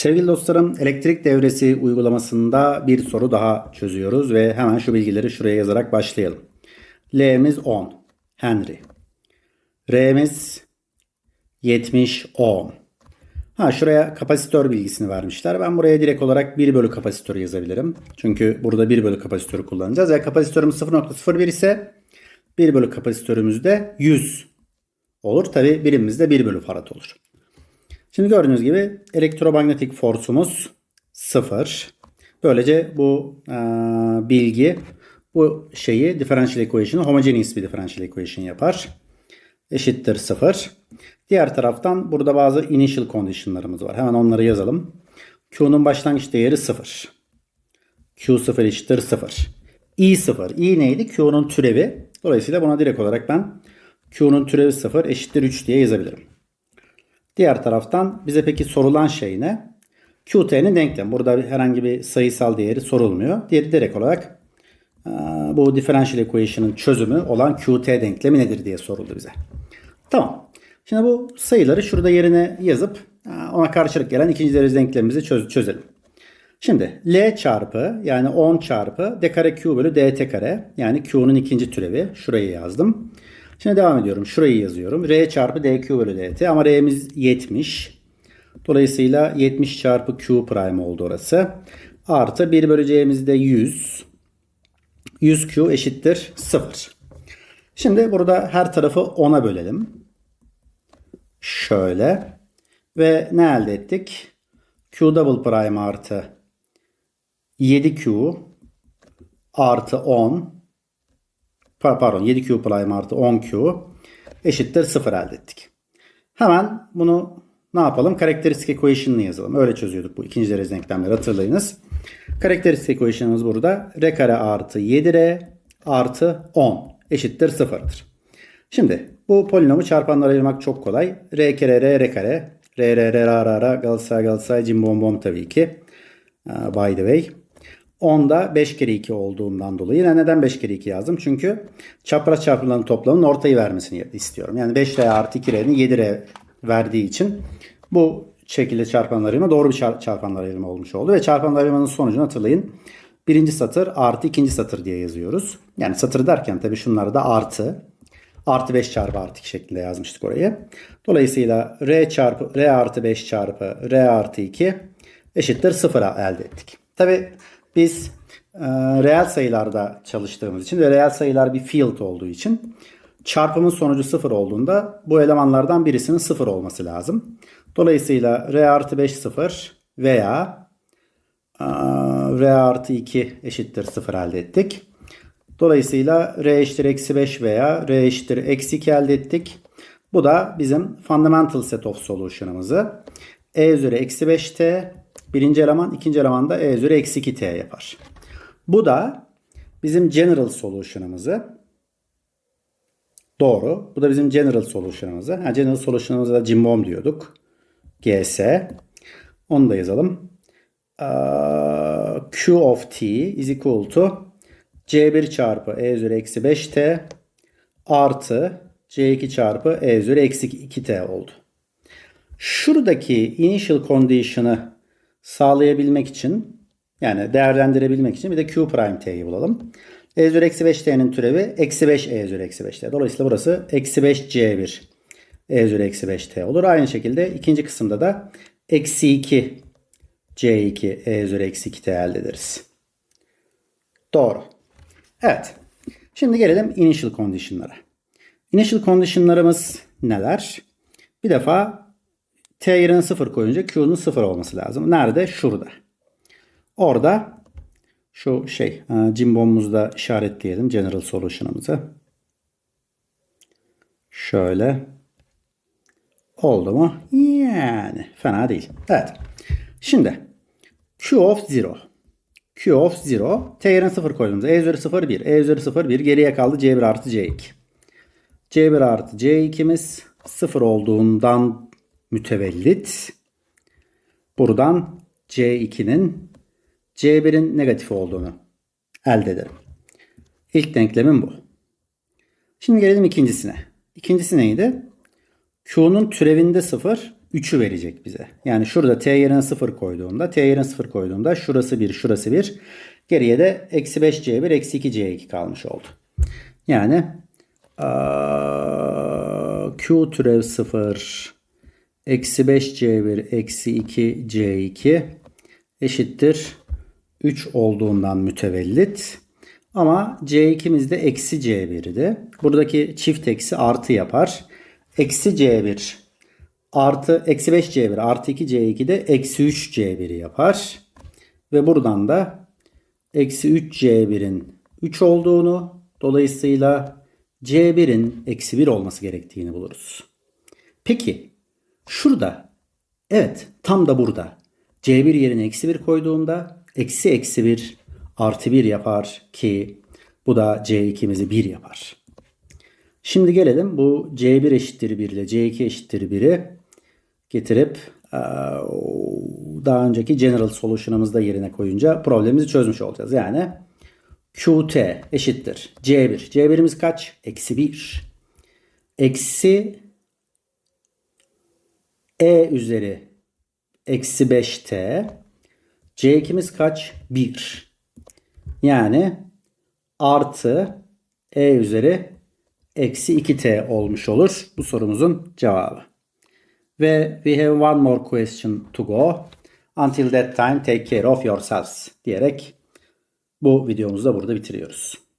Sevgili dostlarım, elektrik devresi uygulamasında bir soru daha çözüyoruz ve hemen şu bilgileri şuraya yazarak başlayalım. L'miz 10, Henry. R'miz 70 ohm. Ha şuraya kapasitör bilgisini vermişler. Ben buraya direkt olarak 1 bölü kapasitörü yazabilirim. Çünkü burada 1 bölü kapasitörü kullanacağız. Eğer kapasitörümüz 0.01 ise 1 bölü kapasitörümüz de 100 olur. Tabi birimimiz de 1 bölü farad olur. Şimdi gördüğünüz gibi elektromanyetik forsumuz 0. Böylece bu e, bilgi bu şeyi differential equation'ı homogeneous bir differential equation yapar. Eşittir 0. Diğer taraftan burada bazı initial condition'larımız var. Hemen onları yazalım. Q'nun başlangıç değeri 0. Q0 eşittir 0. I 0. I neydi? Q'nun türevi. Dolayısıyla buna direkt olarak ben Q'nun türevi 0 eşittir 3 diye yazabilirim. Diğer taraftan bize peki sorulan şey ne? QT'nin denklem. Burada herhangi bir sayısal değeri sorulmuyor. Diğeri direkt olarak bu differential equation'ın çözümü olan QT denklemi nedir diye soruldu bize. Tamam. Şimdi bu sayıları şurada yerine yazıp ona karşılık gelen ikinci derece denklemimizi çöz çözelim. Şimdi L çarpı yani 10 çarpı d kare Q bölü dt kare yani Q'nun ikinci türevi şurayı yazdım. Şimdi devam ediyorum. Şurayı yazıyorum. R çarpı dq bölü dt ama R'miz 70. Dolayısıyla 70 çarpı Q prime oldu orası. Artı 1 bölü C'miz de 100. 100Q eşittir 0. Şimdi burada her tarafı 10'a bölelim. Şöyle. Ve ne elde ettik? Q double prime artı 7Q artı 10 pardon 7Q prime artı 10Q eşittir 0 elde ettik. Hemen bunu ne yapalım? Karakteristik equation'ını yazalım. Öyle çözüyorduk bu ikinci derece denklemleri hatırlayınız. Karakteristik equation'ımız burada. R kare artı 7R artı 10 eşittir 0'dır. Şimdi bu polinomu çarpanlara ayırmak çok kolay. R kere R R kare. R R R R R R Galatasaray Galatasaray Cim Bom tabii ki. By the way. 10'da 5 kere 2 olduğundan dolayı. Yine neden 5 kere 2 yazdım? Çünkü çapraz çarpımların toplamının ortayı vermesini istiyorum. Yani 5R artı 2R'nin 7R verdiği için bu şekilde çarpanlar ayırma doğru bir çarpanlar ayırma olmuş oldu. Ve çarpanlar ayırmanın sonucunu hatırlayın. Birinci satır artı ikinci satır diye yazıyoruz. Yani satır derken tabii şunları da artı. Artı 5 çarpı artı 2 şeklinde yazmıştık orayı. Dolayısıyla R çarpı R artı 5 çarpı R artı 2 eşittir 0 elde ettik. Tabii biz e, reel sayılarda çalıştığımız için ve reel sayılar bir field olduğu için çarpımın sonucu 0 olduğunda bu elemanlardan birisinin 0 olması lazım. Dolayısıyla R artı 5 0 veya e, R artı 2 eşittir 0 elde ettik. Dolayısıyla R eşittir eksi 5 veya R eşittir eksi 2 elde ettik. Bu da bizim fundamental set of solution'ımızı. E üzeri eksi 5t birinci eleman ikinci eleman da E üzeri eksi 2t yapar. Bu da bizim general solution'ımızı Doğru. Bu da bizim general solution'ımızı. Ha, general solution'ımıza da Jimbom diyorduk. GS. Onu da yazalım. Q of t is equal to C1 çarpı E üzeri eksi 5T artı C2 çarpı E üzeri eksi 2T oldu. Şuradaki initial condition'ı sağlayabilmek için yani değerlendirebilmek için bir de Q prime T'yi bulalım. E üzeri eksi 5T'nin türevi eksi 5 E üzeri eksi 5T. Dolayısıyla burası eksi 5 C1 E üzeri eksi 5T olur. Aynı şekilde ikinci kısımda da eksi 2 C2 E üzeri eksi 2T elde ederiz. Doğru. Evet. Şimdi gelelim initial condition'lara. Initial condition'larımız neler? Bir defa t yerine 0 koyunca q'nun 0 olması lazım. Nerede? Şurada. Orada şu şey cimbomumuzda işaretleyelim general solution'ımızı. Şöyle. Oldu mu? Yani fena değil. Evet. Şimdi Q of 0. Q of 0. T yerine 0 koyduğumuzda E üzeri 0 1. E üzeri 0 1. Geriye kaldı C1 artı C2. C1 artı C2'miz 0 olduğundan mütevellit. Buradan C2'nin C1'in negatif olduğunu elde ederim. İlk denklemim bu. Şimdi gelelim ikincisine. İkincisi neydi? Q'nun türevinde 0, 3'ü verecek bize. Yani şurada t yerine 0 koyduğunda, t yerine 0 koyduğunda şurası 1, şurası 1. Geriye de eksi 5c1, eksi 2c2 kalmış oldu. Yani q türev 0 eksi 5c1 eksi 2c2 eşittir 3 olduğundan mütevellit. Ama c2'miz de eksi c1'di. Buradaki çift eksi artı yapar. Eksi c1 artı eksi 5 c1 artı 2 c2 de eksi 3 c1'i yapar. Ve buradan da eksi 3 c1'in 3 olduğunu dolayısıyla c1'in eksi 1 olması gerektiğini buluruz. Peki şurada evet tam da burada c1 yerine eksi 1 koyduğumda eksi eksi 1 artı 1 yapar ki bu da c2'mizi 1 yapar. Şimdi gelelim bu c1 eşittir 1 ile c2 eşittir 1'i getirip daha önceki general solution'ımızda yerine koyunca problemimizi çözmüş olacağız. Yani qt eşittir c1. c1'imiz kaç? Eksi 1. Eksi e üzeri eksi 5t. c2'miz kaç? 1. Yani artı e üzeri eksi 2t olmuş olur bu sorumuzun cevabı. Ve we have one more question to go. Until that time take care of yourselves diyerek bu videomuzu da burada bitiriyoruz.